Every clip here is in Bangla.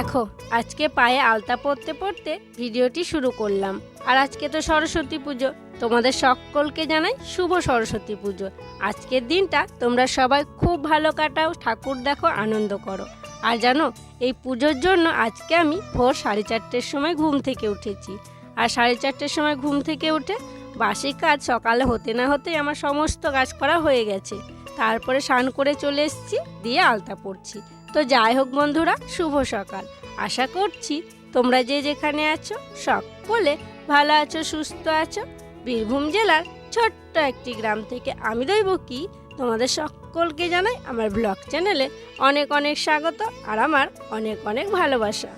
দেখো, আজকে পায়ে আলতা পরতে পরতে ভিডিওটি শুরু করলাম। আর আজকে তো সরস্বতী পুজো, তোমাদের সকলকে জানাই শুভ সরস্বতী পুজো। আজকের দিনটা তোমরা সবাই খুব ভালো কাটাও, ঠাকুর দেখো, আনন্দ করো। আর জানো, এই পুজোর জন্য আজকে আমি ভোর সাড়ে চারটের সময় ঘুম থেকে উঠেছি। আর সাড়ে চারটের সময় ঘুম থেকে উঠে বাসি কাজ সকালে হতে না হতেই আমার সমস্ত কাজ করা হয়ে গেছে। তারপরে স্নান করে চলে এসেছি, দিয়ে আলতা পড়ছি তো যাই হোক বন্ধুরা, শুভ সকাল। আশা করছি তোমরা যে যেখানে আছো সকলে ভালো আছো, সুস্থ আছো। বীরভূম জেলার ছোট্ট একটি গ্রাম থেকে আমি দইব কি তোমাদের সকলকে জানাই আমার ব্লগ চ্যানেলে অনেক অনেক স্বাগত আর আমার অনেক অনেক ভালোবাসা।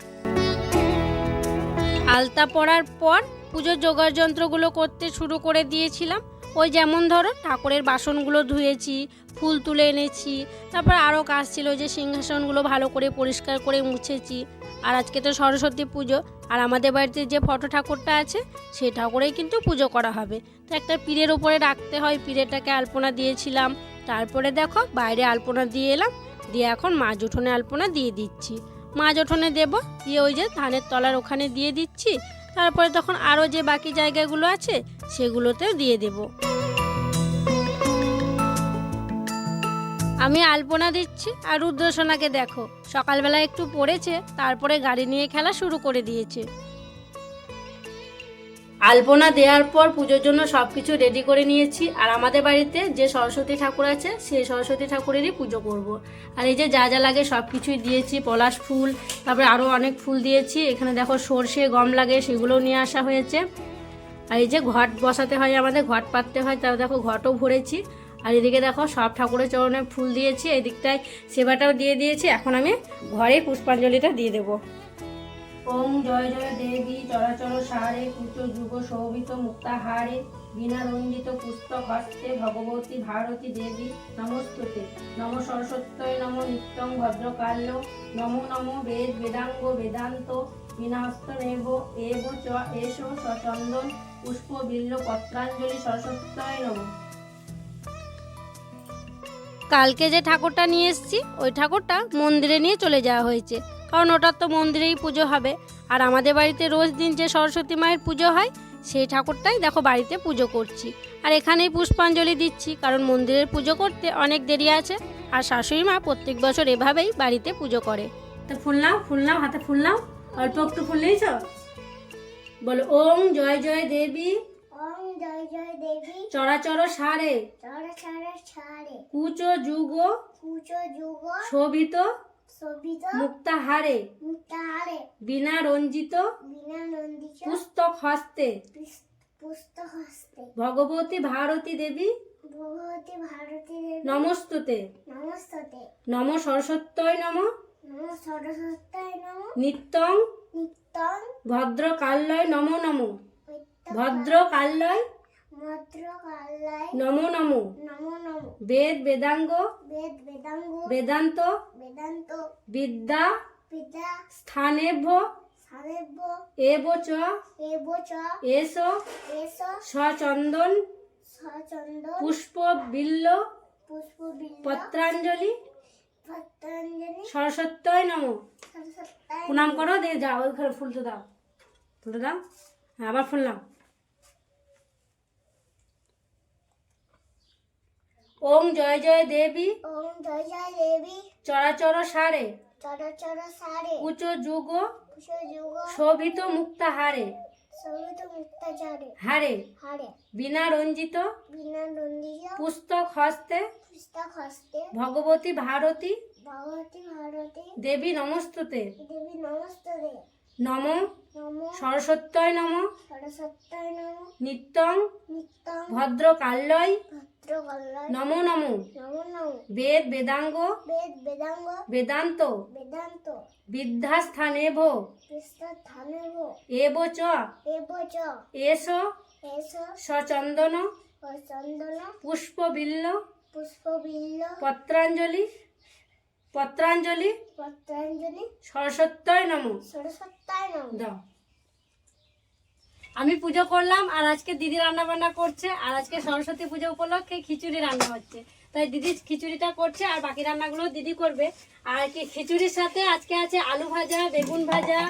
আলতা পড়ার পর পুজোর জোগাড় যন্ত্রগুলো করতে শুরু করে দিয়েছিলাম। ওই যেমন ধরো ঠাকুরের বাসনগুলো ধুয়েছি, ফুল তুলে এনেছি, তারপর আরও কাজ ছিল যে সিংহাসনগুলো ভালো করে পরিষ্কার করে মুছেছি। আর আজকে তো সরস্বতী পুজো, আর আমাদের বাড়িতে যে ফটো ঠাকুরটা আছে সেই ঠাকুরেই কিন্তু পুজো করা হবে। তো একটা পীরের ওপরে রাখতে হয় পীরেটাকে আলপনা দিয়েছিলাম। তারপরে দেখো বাইরে আলপনা দিয়ে এলাম, দিয়ে এখন মাছ উঠোনে আলপনা দিয়ে দিচ্ছি। মাছ উঠোনে দেবো, দিয়ে ওই যে ধানের তলার ওখানে দিয়ে দিচ্ছি তারপরে তখন আরও যে বাকি জায়গাগুলো আছে, সেগুলোতেও দিয়ে দেব। আমি আলপনা দিচ্ছি আর রুদ্রসোনাকে দেখো। সকালবেলা একটু পড়েছে, তারপরে গাড়ি নিয়ে খেলা শুরু করে দিয়েছে। আলপনা দেওয়ার পর পুজোর জন্য সব কিছু রেডি করে নিয়েছি। আর আমাদের বাড়িতে যে সরস্বতী ঠাকুর আছে, সেই সরস্বতী ঠাকুরেরই পুজো করব। আর এই যে যা যা লাগে সব কিছুই দিয়েছি, পলাশ ফুল, তারপরে আরও অনেক ফুল দিয়েছি। এখানে দেখো সর্ষে, গম লাগে, সেগুলোও নিয়ে আসা হয়েছে। আর এই যে ঘট বসাতে হয়, আমাদের ঘট পাততে হয়, তাও দেখো ঘটও ভরেছি। আর এদিকে দেখো সব ঠাকুরের চরণে ফুল দিয়েছি এদিকটায় সেবাটাও দিয়ে দিয়েছি। এখন আমি ঘরে পুষ্পাঞ্জলিটা দিয়ে দেবো। ওম জয় জয় দেবী চরাচর সারে কুচ যুগ শোভিত মুক্তাহারে বিনা রঞ্জিত পুস্তক হস্তে ভগবতী ভারতী দেবী নমস্তুতে। নম সরস্বত্যয় নম নিত্যং ভদ্রকাল্য, নমো নম বেদ বেদাঙ্গ বেদান্ত বিনাহস্ত নেব এব চ এস সচন্দন পুষ্প বিল্ল পত্রাঞ্জলি সরস্বত্যয় নম। কালকে যে ঠাকুরটা নিয়ে এসেছি, ওই ঠাকুরটা মন্দিরে নিয়ে চলে যাওয়া হয়েছে। কারণ ওটার তো মন্দিরেই পুজো হবে। আর আমাদের বাড়িতে রোজ দিন যে সরস্বতী মায়ের পুজো হয় সেই ঠাকুরটাই দেখো বাড়িতে পুজো করছি। আর এখানেই পুষ্পাঞ্জলি দিচ্ছি কারণ মন্দিরের পুজো করতে অনেক দেরি আছে। আর শাশুড়ি মা প্রত্যেক বছর এভাবেই বাড়িতে পুজো করে। তো ফুল নাও ফুল নাও হাতে ফুল নাও। অল্প একটু ফুল নিয়েছ? বলো ওম জয় জয় দেবী। ওম জয় জয় দেবী। চরাচর সারে। ছাড়া ছাড়ে কুচ যুগ। কুচো যুগ। শোভিত। মুক্তাহারে। মুক্তাহারে। বিনা রঞ্জিত বিনা পুস্তক হস্তে পুস্তক হস্তে ভগবতী ভারতী দেবী। ভগবতী ভারতী দেবী। নমস্তুতে। নমস্ততে। নম সরস্বত্যয় নম। নম সরস্বত্যায় নম। নিত্যং। নিত্যং। ভদ্রকাল্যয় নম নম। ভদ্র কাল্যয় মদ্র কাল্লায় নম নম। নম নম। বেদ বেদাঙ্গ। বেদ বেদাঙ্গ। বেদান্ত। বেদান্ত। বিদ্যা। স্থানেভ্য। সাদেব্য এব চ। এস। সচন্দন সচন্দ পুষ্প বিল্ল পুষ্প পত্রাঞ্জলি। সরস্বত্যয় নম। প্রণাম করো দিয়ে যাও ওই ঘরে ফুলটা দাও। ফুলটা দাও। হ্যাঁ আবার ফুল ওম জয় জয় দেবী। ওম জয় জয় দেবী। চরাচর সারে। চরচর সারে। উচ্চ যুগ কুশ যুগ শোভিত মুক্তাহারে। সবিত মুক্তাচারে। হারে। হারে। হারে বিনা রঞ্জিত। বিনা নন্দিত পুস্তক হস্তে। পুস্তক হস্তে। ভগবতী ভারতী। ভগবতী ভারতী। দেবী নমস্তুতে। দেবী নমস্তে নম নম সরস্বত্যয় নম। সরস্বত্যায় নম। নিত্যং। নিত্যং। ভদ্র কাল্যয় ভদ্র কল্যাণ নম নম। বেদ বেদাঙ্গ। বেদ বেদাঙ্গ। বেদান্ত। বেদান্ত। বিদ্যাস্থানেভ বিস্তাথানেব এব চ। এব চ। এস এস সচন্দন চন্দন পুষ্প বিল্ল পুষ্প বিল্ল পত্রাঞ্জলি। পত্রাঞ্জলি। পত্রাঞ্জলি। সরস্বত্যয় নম। সরস্বত্যায় নম। দাও। আমি পুজো করলাম আর আজকে দিদি রান্না বান্না করছে আর আজকে সরস্বতী পুজো উপলক্ষে খিচুড়ি রান্না হচ্ছে। তাই দিদি খিচুড়িটা করছে আর বাকি রান্নাগুলো দিদি করবে। আর কি খিচুড়ির সাথে আজকে আছে আলু ভাজা বেগুন ভাজা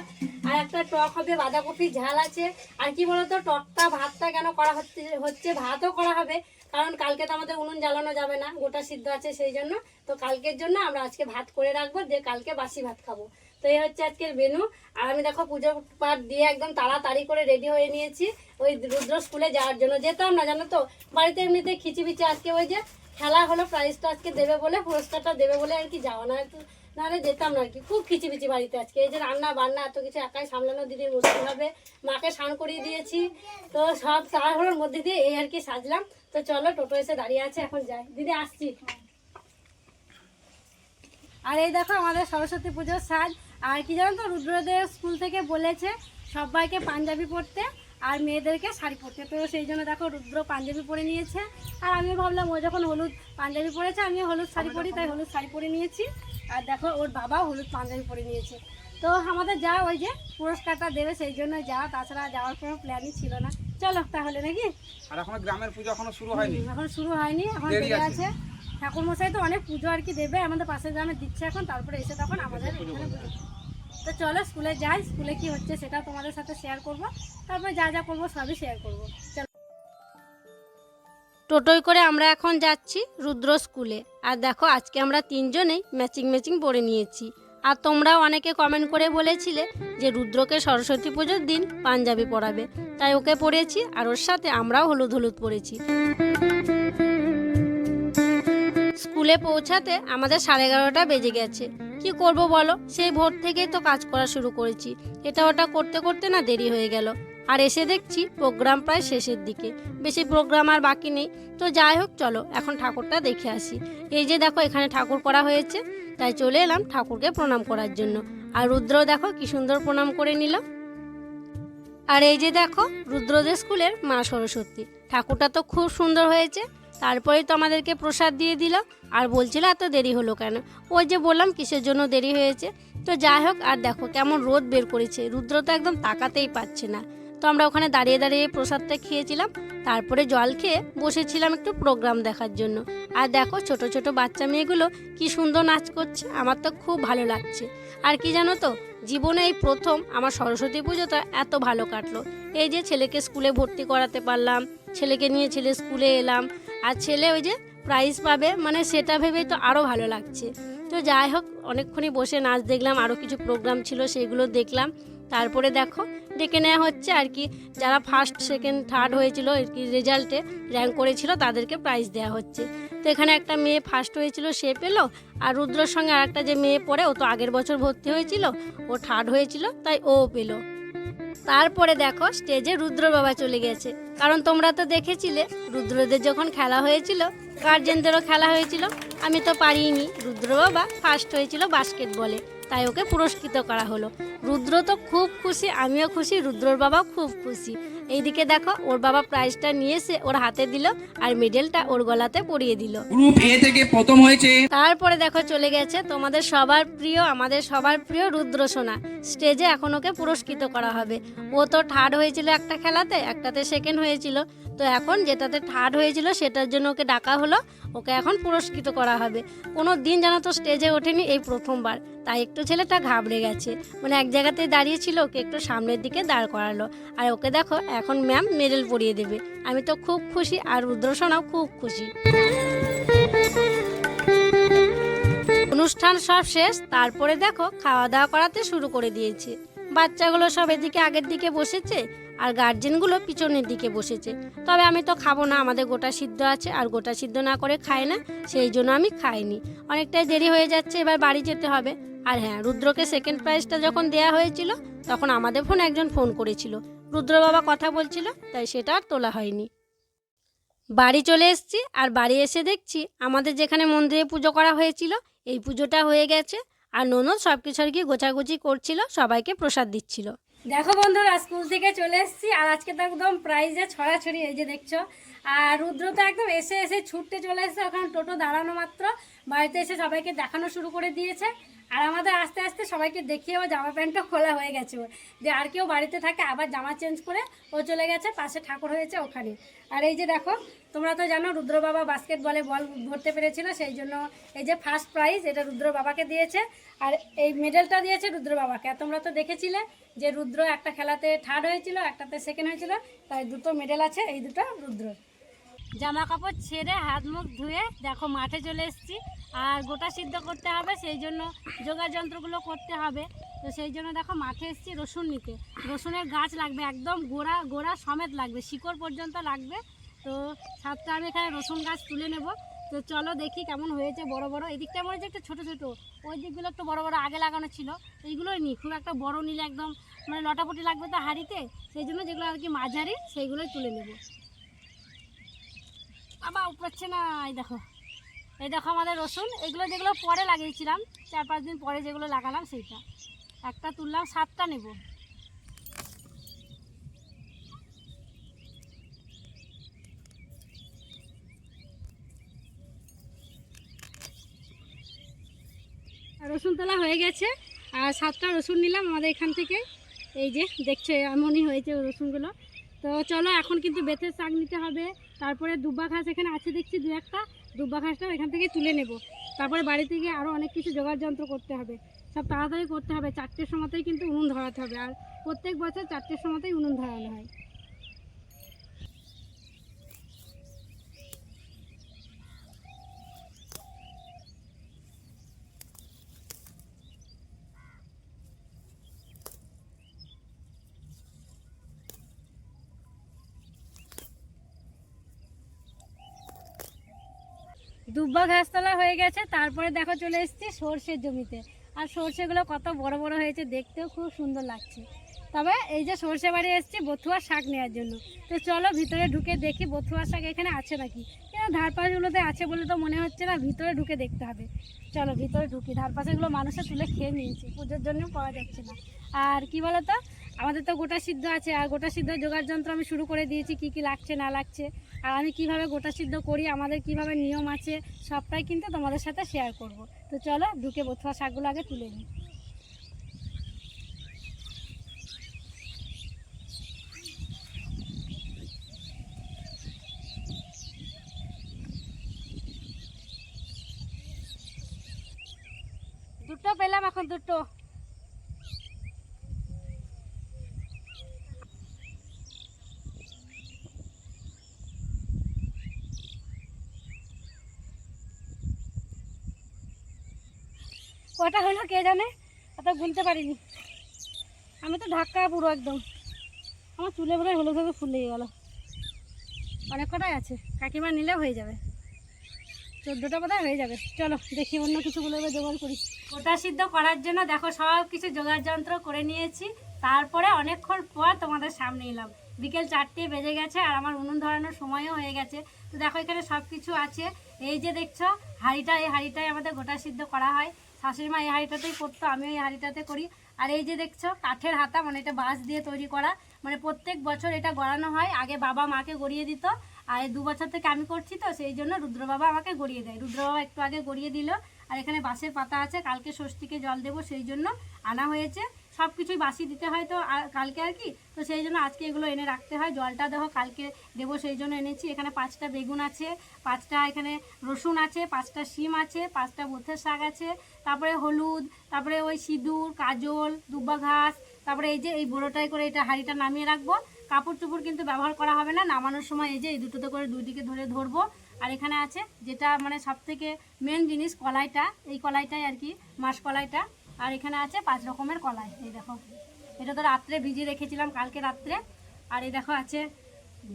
আর একটা টক হবে বাঁধাকপি ঝাল আছে। আর কি বলতো টকটা ভাতটা কেন করা হচ্ছে হচ্ছে? ভাতও করা হবে। কারণ কালকে তো আমাদের উনুন জ্বালানো যাবে না, গোটা সিদ্ধ আছে সেই জন্য। তো কালকের জন্য আমরা আজকে ভাত করে রাখব, দিয়ে কালকে বাসি ভাত খাব। তো এই হচ্ছে আজকের মেনু আর আমি দেখো পুজো পাঠ দিয়ে একদম তাড়াতাড়ি করে রেডি হয়ে নিয়েছি। ওই রুদ্র স্কুলে যাওয়ার জন্য। যেতাম না, জানো তো? বাড়িতে এমনিতে খিচিবিচি আজকে ওই যে, খেলা হলো প্রাইজটা আজকে দেবে বলে, পুরস্কারটা দেবে বলে আর কি যাওয়া না। নাহলে যেতাম না আর কি। খুব খিচিবিচি বাড়িতে আজকে। এই যে রান্না বান্না, এত কিছু একাই সামলানো দিদির মুশকিল হবে। মাকে স্নান করিয়ে দিয়েছি। তো সব তাড়াহুড়োর মধ্যে দিয়ে এই আর কি সাজলাম। তো চলো, টোটো এসে দাঁড়িয়ে আছে, এখন যাই। দিদি, আসছি। আর এই দেখো আমাদের সরস্বতী পুজোর সাজ। আর কি জানো তো, রুদ্রদেব স্কুল থেকে বলেছে, সবাইকে পাঞ্জাবি পরতে। আর মেয়েদেরকে শাড়ি পরতে। তো সেই জন্য দেখো রুদ্র পাঞ্জাবি পরে নিয়েছে। আর আমিও ভাবলাম ও যখন হলুদ পাঞ্জাবি পরেছে আমিও হলুদ শাড়ি পরি তাই হলুদ শাড়ি পরে নিয়েছি। আর দেখো ওর বাবা হলুদ পাঞ্জাবি পরে নিয়েছে। তো আমাদের যা ওই যে পুরস্কারটা দেবে সেই জন্য যা তাছাড়া যাওয়ার কোনো প্ল্যানই ছিল না। চলো তাহলে নাকি? আর এখনও গ্রামের পুজো এখনও শুরু হয়নি। এখন শুরু হয়নি এখন দেরি আছে। ঠাকুর মশাই তো অনেক পুজো আর কি দেবে আমাদের পাশের গ্রামে দিচ্ছে এখন তারপরে এসে তখন আমাদের। তো চলো স্কুলে যাই, স্কুলে কি হচ্ছে সেটা তোমাদের সাথে শেয়ার করব। তারপরে যা যা করব সবই শেয়ার করব। চলো। টোটোয় করে আমরা এখন যাচ্ছি রুদ্র স্কুলে। আর দেখো, আজকে আমরা তিনজনেই ম্যাচিং ম্যাচিং পরে নিয়েছি। আর তোমরাও অনেকে কমেন্ট করে বলেছিলে যে রুদ্রকে সরস্বতী পুজোর দিন পাঞ্জাবি পরাবে। তাই ওকে পরেছি, আর ওর সাথে আমরাও হলুদ হলুদ পরেছি। স্কুলে পৌঁছাতে আমাদের সাড়ে এগারোটা বেজে গেছে। কি করব বলো? সেই ভোর থেকেই তো কাজ করা শুরু করেছি। এটা ওটা করতে করতে না দেরি হয়ে গেল। আর এসে দেখছি প্রোগ্রাম প্রায় শেষের দিকে। বেশি প্রোগ্রাম আর বাকি নেই। তো যাই হোক, চলো, এখন ঠাকুরটা দেখে আসি। এই যে দেখো, এখানে ঠাকুর করা হয়েছে। তাই চলে এলাম ঠাকুরকে প্রণাম করার জন্য। আর রুদ্র দেখো, কি সুন্দর প্রণাম করে নিল। আর এই যে দেখো, রুদ্রদের স্কুলের মা সরস্বতী। ঠাকুরটা তো খুব সুন্দর হয়েছে। তারপরেই তো আমাদেরকে প্রসাদ দিয়ে দিল। আর বলছিল, এত দেরি হলো কেন? ওই যে বললাম, কিসের জন্য দেরি হয়েছে? তো যাই হোক, আর দেখো কেমন রোদ বের করেছে। রুদ্র তো একদম তাকাতেই পাচ্ছে না। তো আমরা ওখানে দাঁড়িয়ে দাঁড়িয়ে প্রসাদটা খেয়েছিলাম। তারপরে জল খেয়ে বসেছিলাম একটু প্রোগ্রাম দেখার জন্য। আর দেখো ছোট ছোট বাচ্চা মেয়েগুলো কি সুন্দর নাচ করছে। আমার তো খুব ভালো লাগছে। আর কি জানো তো, জীবনে এই প্রথম আমার সরস্বতী পুজোটা এত ভালো কাটলো। এই যে ছেলেকে স্কুলে ভর্তি করাতে পারলাম, ছেলেকে নিয়ে ছেলে স্কুলে এলাম আর ছেলে ওই যে প্রাইজ পাবে মানে সেটা ভেবেই তো আরও ভালো লাগছে। তো যাই হোক, অনেকক্ষণই বসে নাচ দেখলাম আরও কিছু প্রোগ্রাম ছিল সেগুলো দেখলাম। তারপরে দেখো, ডেকে নেওয়া হচ্ছে আর কি। যারা ফার্স্ট সেকেন্ড থার্ড হয়েছিল আর কি রেজাল্টে র্যাঙ্ক করেছিল, তাদেরকে প্রাইজ দেওয়া হচ্ছে। তো এখানে একটা মেয়ে ফার্স্ট হয়েছিল, সে পেল। আর রুদ্রর সঙ্গে আর একটা যে মেয়ে পড়ে, ও তো আগের বছর ভর্তি হয়েছিল, ও থার্ড হয়েছিল, তাই ও পেল। তারপরে দেখো স্টেজে রুদ্র বাবা চলে গেছে। কারণ তোমরা তো দেখেছিলে, রুদ্রদের যখন খেলা হয়েছিল গার্জেনদেরও খেলা হয়েছিল। আমি তো পারিনি, রুদ্র বাবা ফার্স্ট হয়েছিল বাস্কেটবলে তাই ওকে পুরস্কৃত করা হলো। রুদ্র তো খুব খুশি, আমিও খুশি, রুদ্রর বাবাও খুব খুশি। এইদিকে দেখো ওর বাবা প্রাইজটা নিয়ে এসে ওর হাতে দিল আর মেডেলটা ওর গলাতে পরিয়ে দিল। গ্রুপ এ থেকে প্রথম হয়েছে। তারপরে দেখো চলে গেছে তোমাদের সবার প্রিয় আমাদের সবার প্রিয় রুদ্র সোনা স্টেজে এখন ওকে পুরস্কৃত করা হবে। ও তো থার্ড হয়েছিল একটা খেলাতে একটাতে সেকেন্ড হয়েছিল। তো এখন যেটাতে থার্ড হয়েছিল সেটার জন্য ওকে ডাকা হলো ওকে এখন পুরস্কৃত করা হবে। কোনো দিন যেন তো স্টেজে ওঠেনি এই প্রথমবার। তাই একটু ছেলেটা ঘাবড়ে গেছে। মানে এক জায়গাতেই দাঁড়িয়ে ছিল, ওকে একটু সামনের দিকে দাঁড় করালো। আর ওকে দেখো, এখন ম্যাম মেডেল পরিয়ে দেবে। আমি তো খুব খুশি, আর রুদ্র সোনাও খুব খুশি। অনুষ্ঠান সব শেষ, তারপরে দেখো খাওয়া দাওয়া করাতে শুরু করে দিয়েছে। বাচ্চাগুলো সব এদিকে আগের দিকে বসেছে, আর গার্জেনগুলো পিছনের দিকে বসেছে। তবে আমি তো খাব না, আমাদের গোটা সিদ্ধ আছে, আর গোটা সিদ্ধ না করে খায় না, সেই জন্য আমি খাইনি। অনেকটাই দেরি হয়ে যাচ্ছে, এবার বাড়ি যেতে হবে। আর হ্যাঁ রুদ্রকে সেকেন্ড প্রাইজটা যখন দেয়া হয়েছিল, তখন আমাদের ফোন একজন ফোন করেছিল। রুদ্র বাবা কথা বলছিল, তাই সেটা আর তোলা হয়নি। বাড়ি চলে এসেছি, আর বাড়ি এসে দেখছি আমাদের যেখানে মন্দিরে পুজো করা হয়েছিল, এই পুজোটা হয়ে গেছে। আর ননদ সব কিছু আর কি গোছাগুছি করছিল, সবাইকে প্রসাদ দিচ্ছিল। দেখো বন্ধুরা, স্কুল থেকে চলে এসেছি, আর আজকে তো একদম প্রাইজে ছড়াছড়ি, এই যে দেখছ। আর রুদ্র তো একদম এসে এসে ছুটতে চলে এসেছে, ওখানে টোটো দাঁড়ানো মাত্র। বাড়িতে এসে সবাইকে দেখানো শুরু করে দিয়েছে। আর আমাদের আস্তে আস্তে সবাইকে দেখিয়ে ও জামা প্যান্টটা খোলা হয়ে গেছে ওর। যে আর কেউ বাড়িতে থাকে, আবার জামা চেঞ্জ করে ও চলে গেছে, পাশে ঠাকুর হয়েছে ওখানে। আর এই যে দেখো, তোমরা তো জানো রুদ্র বাবা বাস্কেট বলে ধরতে পেরেছিল, সেই জন্য এই যে ফার্স্ট প্রাইজ এটা রুদ্র বাবাকে দিয়েছে। আর এই মেডেলটা দিয়েছে রুদ্র বাবাকে। আর তোমরা তো দেখেছিলে যে রুদ্র একটা খেলাতে থার্ড হয়েছিল, একটাতে সেকেন্ড হয়েছিল, তাই দুটো মেডেল আছে, এই দুটো রুদ্র জামা কাপড় ছেড়ে হাত মুখ ধুয়ে দেখো, মাঠে চলে এসেছি। আর গোটা সিদ্ধ করতে হবে, সেই জন্য যোগার যন্ত্রগুলো করতে হবে। তো সেই জন্য দেখো, মাঠে এসেছি রসুন নিতে। রসুনের গাছ লাগবে একদম গোড়া গোড়া সমেত লাগবে, শিকড় পর্যন্ত লাগবে। তো সাতটা আমি এখানে রসুন গাছ তুলে নেব। তো চলো দেখি কেমন হয়েছে বড় বড়। এদিকটা মনে হচ্ছে একটু ছোটো ছোটো। ওই দিকগুলো একটু বড় বড় আগে লাগানো ছিল। এইগুলোই নিই খুব একটা বড় নিলে একদম মানে লটাপটি লাগবে তো হাঁড়িতে। সেই জন্য যেগুলো আর কি মাঝারি, সেইগুলোই তুলে নেব। বাবা, উপড়ছে না, এই দেখো। এই দেখো আমাদের রসুন, এগুলো যেগুলো পরে লাগিয়েছিলাম, চার পাঁচ দিন পরে যেগুলো লাগালাম, সেইটা। একটা তুললাম, সাতটা নেব। রসুন তোলা হয়ে গেছে, আর সাতটা রসুন নিলাম আমাদের এখান থেকে। এই যে, দেখছ, এমনই হয়েছে রসুনগুলো। তো চলো, এখন কিন্তু বেতের শাক নিতে হবে। তারপরে দুব্বা ঘাস এখানে আছে, দেখছি দু একটা। দুব্বা ঘাসটা এখান থেকে তুলে নেব। তারপরে বাড়িতে গিয়ে আরও অনেক কিছু জোগাড় যন্ত্র করতে হবে। সব তাড়াতাড়ি করতে হবে, চারটের সময়তেই কিন্তু উনুন ধরাতে হবে। আর প্রত্যেক বছর চারটের সময়তেই উনুন ধরানো হয়। দুব্বা ঘাসতলা হয়ে গেছে, তারপরে দেখো চলে এসেছি সর্ষের জমিতে। আর সর্ষেগুলো কত বড় বড় হয়েছে, দেখতেও খুব সুন্দর লাগছে। তবে এই যে সর্ষে বাড়ি এসেছি, বথুয়া শাক নেওয়ার জন্য। তো চলো ভিতরে ঢুকে দেখি বথুয়া শাক এখানে আছে নাকি। কেন ধারপাশগুলোতে আছে বলে তো মনে হচ্ছে না, ভিতরে ঢুকে দেখতে হবে। চলো ভিতরে ঢুকি, ধারপাশাগুলো মানুষে তুলে খেয়ে নিয়েছে, পুজোর জন্য পাওয়া যাচ্ছে না। আর কি বলো তো আমাদের তো গোটা সিদ্ধ আছে, আর গোটা সিদ্ধ জোগাড় যন্ত্র আমি শুরু করে দিয়েছি, কি কি লাগছে, না লাগছে। আর আমি কীভাবে গোটা সিদ্ধ করি, আমাদের কীভাবে নিয়ম আছে, সবটাই কিন্তু তোমাদের সাথে শেয়ার করব। তো চলো ঢুকে বথুয়া শাকগুলো আগে তুলে নিই। দুটো পেলাম এখন দুটো। কটা হলো কে জানে? অত গুনতে পারিনি। আমি তো ঢাকা পুরো একদম। আমার চুলে বোধহয় হলুদ হলুদ ফুলে গেল। অনেক কটাই আছে। কাকিমা নিলেও হয়ে যাবে। চোদ্দোটা বোধহয় হয়ে যাবে। চলো, দেখি অন্য কিছু বলে জোগাড় করি। ওটা সিদ্ধ করার জন্য দেখো, সব কিছু জোগাড় যন্ত্র করে নিয়েছি। তারপরে অনেকক্ষণ পর তোমাদের সামনে এলাম। বিকেল চারটে বেজে গেছে আর আমার উনুন ধরানোর সময়ও হয়ে গেছে। তো দেখো, এখানে সব কিছু আছে। এই যে দেখছ হাঁড়িটা এই হাঁড়িটাই আমাদের গোটা সিদ্ধ করা হয়। শাশুড়ি মা এই হাঁড়িটাতেই করতো আমিও এই হাঁড়িটাতে করি। আর এই যে দেখছ, কাঠের হাতা মানে এটা বাঁশ দিয়ে তৈরি করা। মানে প্রত্যেক বছর এটা গড়ানো হয়, আগে বাবা মাকে গড়িয়ে দিত, আর এই দু বছর থেকে আমি করছি তো, সেই জন্য রুদ্র বাবা আমাকে গড়িয়ে দেয়। রুদ্র বাবা একটু আগে গড়িয়ে দিল, আর এখানে বাঁশের পাতা আছে, কালকে ষষ্ঠীকে জল দেবো, সেই জন্য আনা হয়েছে। সব কিছুই বাসি দিতে হয় তো কালকে আর কি? তো সেই জন্য আজকে এগুলো এনে রাখতে হয়। জলটা দেখো, কালকে দেবো সেই জন্য এনেছি। এখানে পাঁচটা বেগুন আছে, পাঁচটা এখানে রসুন আছে, পাঁচটা শিম আছে, পাঁচটা বোথের শাক আছে, তারপরে হলুদ, তারপরে ওই সিঁদুর, কাজল, দুব্বা ঘাস, তারপরে এই যে, এই বড়োটাই করে এটা হাঁড়িটা নামিয়ে রাখব। কাপড় চোপড় কিন্তু ব্যবহার করা হবে না, নামানোর সময় এই যে, এই দুটোতে করে দুই দিকে ধরে ধরবো। আর এখানে আছে যেটা মানে সব থেকে মেন জিনিস কলাইটা, এই কলাইটাই আর কি মাস কলাইটা আর এখানে আছে পাঁচ রকমের কলাই, এই দেখো। এটা তো রাত্রে ভিজিয়ে রেখেছিলাম কালকে রাত্রে। আর এই দেখো আছে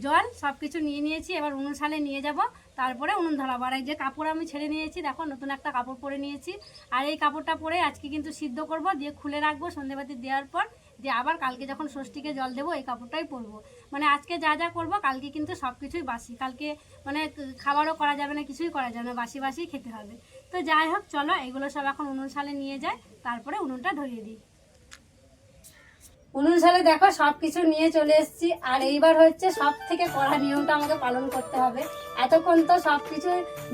জল সব কিছু নিয়ে নিয়েছি, এবার উনুন সালে নিয়ে যাব। তারপরে উনুন ধরাবো আর এই যে কাপড় আমি ছেড়ে নিয়েছি, দেখো, নতুন একটা কাপড় পরে নিয়েছি। আর এই কাপড়টা পরে আজকে কিন্তু সিদ্ধ করব, দিয়ে খুলে রাখব সন্ধেবাতি দেওয়ার পর, দিয়ে আবার কালকে যখন ষষ্ঠীকে জল দেবো, এই কাপড়টাই পরবো। মানে আজকে যা যা করব, কালকে কিন্তু সব কিছুই বাসি। কালকে মানে খাবারও করা যাবে না, কিছুই করা যাবে না, বাসি বাসি খেতে হবে। তো যাই হোক, চলো, এগুলো সব এখন উনুন সালে নিয়ে যায় তারপরে উনুনটা ধরিয়ে দিই। উনুন সালে দেখো সব কিছু নিয়ে চলে এসেছি। আর এইবার হচ্ছে সব থেকে কড়া নিয়মটা আমাকে পালন করতে হবে। এতক্ষণ তো সব কিছু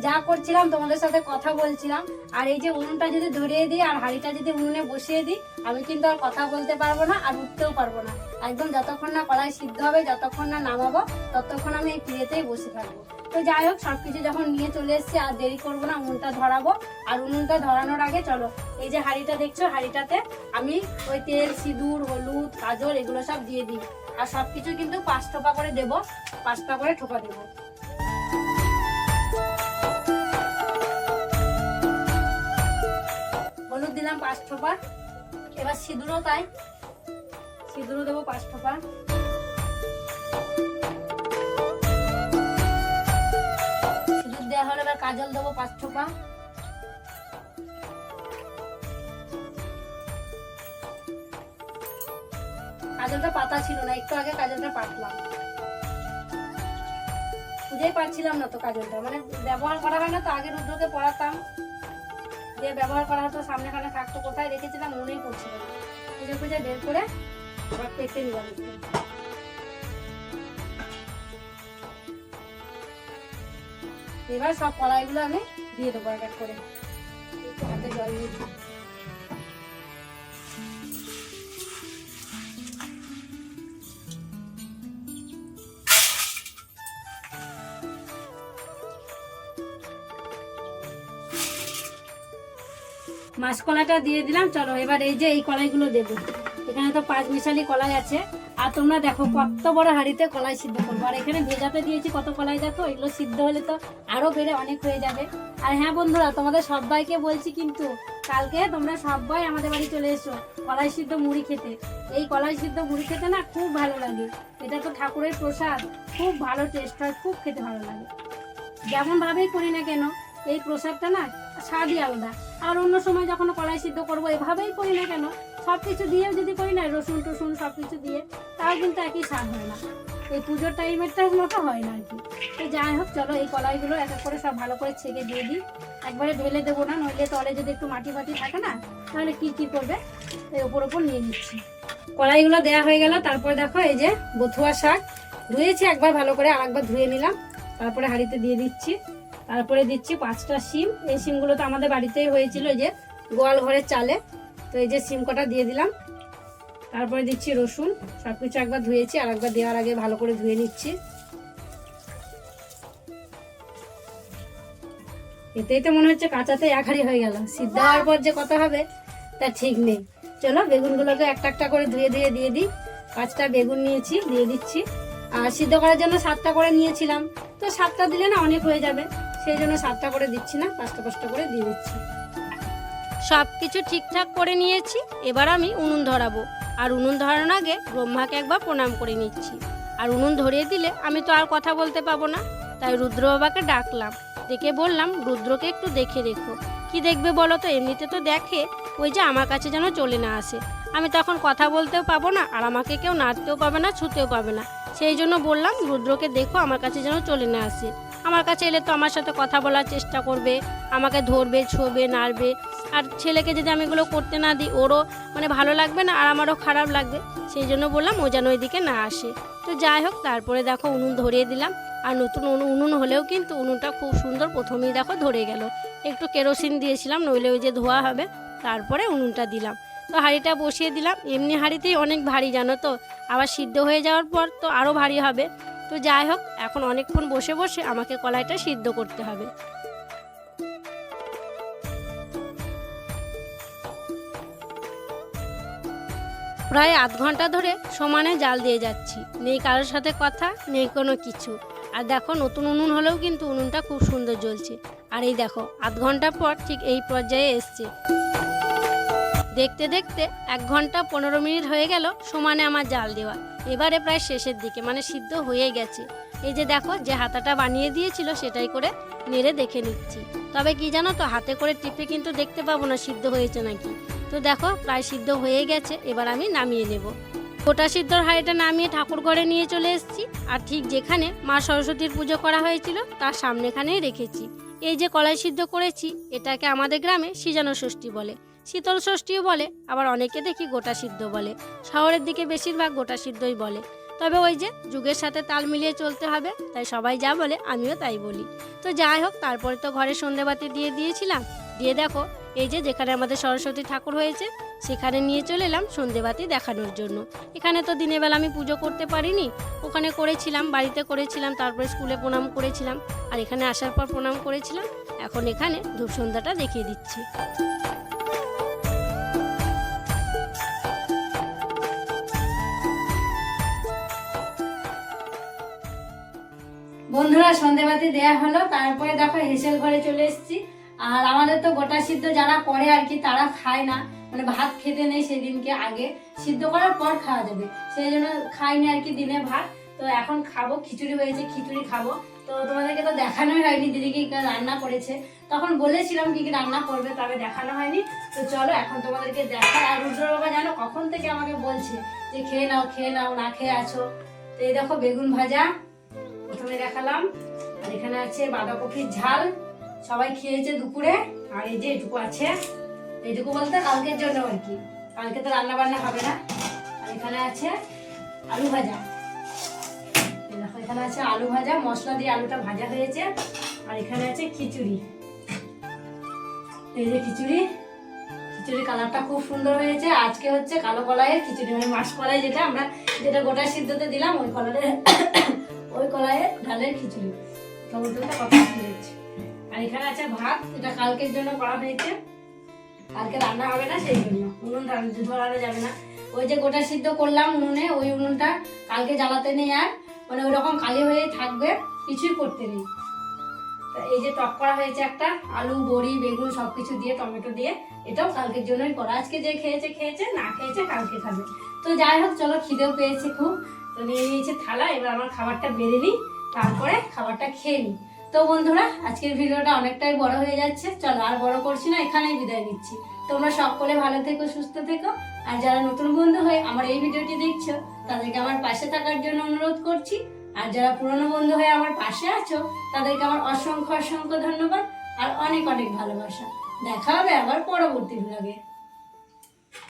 যা করছিলাম, তোমাদের সাথে কথা বলছিলাম। আর এই যে উনুনটা যদি ধরিয়ে দিই, আর হাঁড়িটা যদি উনুনে বসিয়ে দিই আমি কিন্তু আর কথা বলতে পারব না আর উঠতেও পারব না। একদম যতক্ষণ না কড়াই সিদ্ধ হবে, যতক্ষণ না নামাবো, ততক্ষণ আমি এই পিড়েতেই বসে থাকব। তো যাই হোক সব কিছু যখন নিয়ে চলে এসেছি, আর দেরি করব না, উনুনটা ধরাবো। আর উনুনটা ধরানোর আগে চলো, এই যে হাঁড়িটা দেখছ, হাঁড়িটাতে আমি ওই তেল, সিঁদুর, হলুদ কাজল এগুলো সব দিয়ে দিই। আর সব কিছু কিন্তু পাঁচ টোপা করে দেবো পাঁচটা করে ঠোপা দেবো। হলুদ দিলাম পাঁচ ঠোপা এবার সিঁদুরও তাই। সিঁদুরও দেবো পাঁচ ঠোপা সিঁদুর দেওয়া হলে, এবার কাজল দেবো পাঁচ ঠোপা কাজলটা পাতা ছিল না, একটু আগে কাজলটা পাতলাম। খুঁজেই পাচ্ছিলাম না তো কাজলটা মানে ব্যবহার করা হয় না তো আগে রুদ্রকে পড়াতাম। দিয়ে ব্যবহার করা হতো সামনে খানে থাকতো, কোথায় রেখেছিলাম মনেই পড়ছিল খুঁজে খুঁজে বের করে আবার পেতে নিলাম। এবার সব কড়াইগুলো আমি দিয়ে দেবো এক এক করে। হাতে জল দিয়ে মাসকলাটা দিয়ে দিলাম, চলো এবার এই যে এই কলাইগুলো দেবো। এখানে তো পাঁচ মিশালি কলাই আছে। আর তোমরা দেখো কত বড় হাঁড়িতে কলাই সিদ্ধ করব। আর এখানে ভেজাতে দিয়েছি কত কলাই দেখো, এগুলো সিদ্ধ হলে তো আরও বেড়ে অনেক হয়ে যাবে। আর হ্যাঁ বন্ধুরা, তোমাদের সবাইকে বলছি কিন্তু কালকে তোমরা সবাই আমাদের বাড়ি চলে এসো কলাই সিদ্ধ মুড়ি খেতে। এই কলাই সিদ্ধ মুড়ি খেতে না খুব ভালো লাগে। এটা তো ঠাকুরের প্রসাদ। খুব ভালো টেস্ট হয়, খুব খেতে ভালো লাগে। যেমনভাবেই করি না কেন, এই প্রসাদটা না স্বাদই আলাদা। আর অন্য সময় যখন কলাই সিদ্ধ করব, এভাবেই করি না কেন? সব কিছু দিয়েও যদি করি না, রসুন টসুন সব কিছু দিয়ে, তাও কিন্তু একই স্বাদ হয় না। এই পুজোর টাইমেরটার মতো হয় না আর কি। তো যাই হোক, চলো এই কলাইগুলো এক এক করে সব ভালো করে ছেঁকে দিয়ে দিই। একবারে ঢেলে দেবো না, নইলে তলে যদি একটু মাটি ফাটি থাকে না, তাহলে কি কি করবে? এই ওপর ওপর নিয়ে নিচ্ছি। কলাইগুলো দেওয়া হয়ে গেল, তারপরে দেখো এই যে বথুয়া শাক। ধুয়েছি একবার, ভালো করে আর একবার ধুয়ে নিলাম। তারপরে হাঁড়িতে দিয়ে দিচ্ছি। তারপরে দিচ্ছি পাঁচটা সিম এই সিমগুলো তো আমাদের বাড়িতেই হয়েছিল যে গোয়াল ঘরের চালে। তো এই যে সিম কটা দিয়ে দিলাম। তারপরে দিচ্ছি রসুন। সব কিছু একবার ধুয়েছি আর একবার দেওয়ার আগে ভালো করে ধুয়ে নিচ্ছি। এতেই তো মনে হচ্ছে কাঁচাতে এক হাঁড়ি হয়ে গেল। সিদ্ধ হওয়ার পর যে কথা হবে তা ঠিক নেই। চলো বেগুনগুলোকে একটা একটা করে ধুয়ে ধুয়ে দিয়ে দিই। পাঁচটা বেগুন নিয়েছি দিয়ে দিচ্ছি। আর সিদ্ধ করার জন্য সাতটা করে নিয়েছিলাম। তো সাতটা দিলে না অনেক হয়ে যাবে। সেই জন্য সাতটা করে দিচ্ছি না, পাঁচটা পাঁচটা করে দিয়ে দিচ্ছি। সব কিছু ঠিকঠাক করে নিয়েছি, এবার আমি উনুন ধরাবো। আর উনুন ধরানোর আগে ব্রহ্মাকে একবার প্রণাম করে নিচ্ছি। আর উনুন ধরিয়ে দিলে আমি তো আর কথা বলতে পাবো না। তাই রুদ্র বাবাকে ডাকলাম, ডেকে বললাম, রুদ্রকে একটু দেখে রেখো। কি দেখবে বলো তো? এমনিতে তো দেখে ওই যে আমার কাছে যেন চলে না আসে। আমি তখন কথা বলতেও পাবো না, আর আমাকে কেউ নাড়তেও পাবে না, ছুতেও পাবে না। সেই জন্য বললাম, রুদ্রকে দেখো, আমার কাছে যেন চলে না আসে। আমার কাছে এলে তো আমার সাথে কথা বলার চেষ্টা করবে, আমাকে ধরবে, ছোবে, নাড়বে। আর ছেলেকে যদি আমি এগুলো করতে না দিই, ওরও মানে ভালো লাগবে না, আর আমারও খারাপ লাগবে। সেই জন্য বললাম ও যেন ওইদিকে না আসে। তো যাই হোক, তারপরে দেখো উনুন ধরিয়ে দিলাম। আর নতুন উনু- উনুন হলেও কিন্তু উনুনটা খুব সুন্দর প্রথমেই দেখো ধরে গেল। একটু কেরোসিন দিয়েছিলাম, নইলে ওই যে ধোয়া হবে, তারপরে উনুনটা দিলাম। তো হাঁড়িটা বসিয়ে দিলাম। এমনি হাঁড়িতেই অনেক ভারী, জানো তো? আবার সিদ্ধ হয়ে যাওয়ার পর তো আরও ভারী হবে। তো যাই হোক, এখন অনেকক্ষণ বসে বসে আমাকে কলাইটা সিদ্ধ করতে হবে। প্রায় আধ ঘণ্টা ধরে সমানে জাল দিয়ে যাচ্ছি। নেই কারোর সাথে কথা, নেই কোনো কিছু। আর দেখো, নতুন উনুন হলেও কিন্তু উনুনটা খুব সুন্দর জ্বলছে। আর এই দেখো, আধ ঘণ্টা পর ঠিক এই পর্যায়ে এসছে। দেখতে দেখতে এক ঘণ্টা পনেরো মিনিট হয়ে গেল সমানে আমার জাল দেওয়া। এবারে প্রায় শেষের দিকে মানে সিদ্ধ হয়ে গেছে। এই যে দেখো, যে হাতাটা বানিয়ে দিয়েছিল সেটাই করে নেড়ে দেখে নিচ্ছি। তবে কি জানো তো, হাতে করে টিপে কিন্তু দেখতে পাবো না সিদ্ধ হয়েছে নাকি। তো দেখো, প্রায় সিদ্ধ হয়ে গেছে, এবার আমি নামিয়ে নেব। গোটা সিদ্ধর হাঁড়িটা নামিয়ে ঠাকুর ঘরে নিয়ে চলে এসেছি। আর ঠিক যেখানে মা সরস্বতীর পুজো করা হয়েছিল, তার সামনেখানেই রেখেছি। এই যে কলাই সিদ্ধ করেছি, এটাকে আমাদের গ্রামে সিজানো ষষ্ঠী বলে। শীতল ষষ্ঠীও বলে, আবার অনেকে দেখি গোটা সিদ্ধ বলে। শহরের দিকে বেশিরভাগ গোটা সিদ্ধই বলে। তবে ওই যে, যুগের সাথে তাল মিলিয়ে চলতে হবে, তাই সবাই যা বলে আমিও তাই বলি। তো যাই হোক, তারপরে তো ঘরে সন্ধেবাতি দিয়ে দিয়েছিলাম। দিয়ে দেখো, এই যে, যেখানে আমাদের সরস্বতী ঠাকুর হয়েছে, সেখানে নিয়ে চলে এলাম সন্ধেবাতি দেখানোর জন্য। এখানে তো দিনের বেলা আমি পুজো করতে পারিনি। ওখানে করেছিলাম, বাড়িতে করেছিলাম, তারপরে স্কুলে প্রণাম করেছিলাম। আর এখানে আসার পর প্রণাম করেছিলাম। এখন এখানে ধূপ সন্ধ্যাটা দেখিয়ে দিচ্ছি। বন্ধুরা, সন্ধেবাতি দেয়া হলো। তারপরে দেখো, হেসেল ঘরে চলে এসেছি। আর আমাদের তো গোটা সিদ্ধ যারা করে আর কি, তারা খায় না। মানে ভাত খেতে নেই সেদিনকে আগে। সিদ্ধ করার পর খাওয়া যাবে। সেই জন্য খাইনি আর কি দিনে ভাত। তো এখন খাব, খিচুড়ি হয়েছে, খিচুড়ি খাব। তো তোমাদেরকে তো দেখানোই হয়নি, দিদি কি কি রান্না করেছে। তখন বলেছিলাম কি কি রান্না করবে, তবে দেখানো হয়নি। তো চলো, এখন তোমাদেরকে দেখাই আর রুদ্র বাবা জানো, কখন থেকে আমাকে বলছে যে, খেয়ে নাও খেয়ে নাও, না খেয়ে আছো। তো এই দেখো, বেগুন ভাজা। প্রথমে দেখালাম। আর এখানে আছে বাঁধাকপির ঝাল। সবাই খেয়েছে দুপুরে। আর এই যে এটুকু আছে। এইটুকু বলতে কালকের জন্য আর কি। কালকে তো রান্না বান্না হবে না। আর এখানে আছে আলু ভাজা। এখানে আছে আলু ভাজা। মশলা দিয়ে আলুটা ভাজা হয়েছে। আর এখানে আছে খিচুড়ি। এই যে খিচুড়ি। খিচুড়ির কালারটা খুব সুন্দর হয়েছে। আজকে হচ্ছে কালো কলাইয়ের খিচুড়ি। মানে মাছ কলাই যেটা, আমরা যেটা গোটা সিদ্ধতে দিলাম, ওই কলারের ওই কলাইয়ের ডালের খিচুড়ি। টমেটোটা কথা হয়েছে আর এখানে আছে ভাত, এটা কালকের জন্য করা হয়েছে। কালকে রান্না হবে না, সেই জন্য। উনুন রান- ধরানো যাবে না। ওই যে গোটা সিদ্ধ করলাম উনুনে, ওই উনুনটা কালকে জ্বালাতে নেই আর। মানে ওই রকম কালি হয়ে থাকবে, কিছুই করতে নেই। এই যে টক করা হয়েছে একটা, আলু, বড়ি, বেগুন সব কিছু দিয়ে, টমেটো দিয়ে, এটাও কালকের জন্যই করা। আজকে যে খেয়েছে খেয়েছে, না খেয়েছে, কালকে খাবে। তো যাই হোক, চলো খিদেও পেয়েছে খুব। তো নিয়ে নিয়েছে থালা, এবার আমার খাবারটা বেড়ে নিই, তারপরে খাবারটা খেয়ে নিই। তো বন্ধুরা, আজকের ভিডিওটা অনেকটাই বড় হয়ে যাচ্ছে। চলো আর বড় করছি না, এখানেই বিদায় নিচ্ছি। তোমরা সকলে ভালো থেকো, সুস্থ থেকো। আর যারা নতুন বন্ধু হয়ে আমার এই ভিডিওটি দেখছ, তাদেরকে আমার পাশে থাকার জন্য অনুরোধ করছি। আর যারা পুরনো বন্ধু হয়ে আমার পাশে আছো, তাদেরকে আমার অসংখ্য অসংখ্য ধন্যবাদ। আর অনেক অনেক ভালোবাসা। দেখা হবে আবার পরবর্তী ব্লগে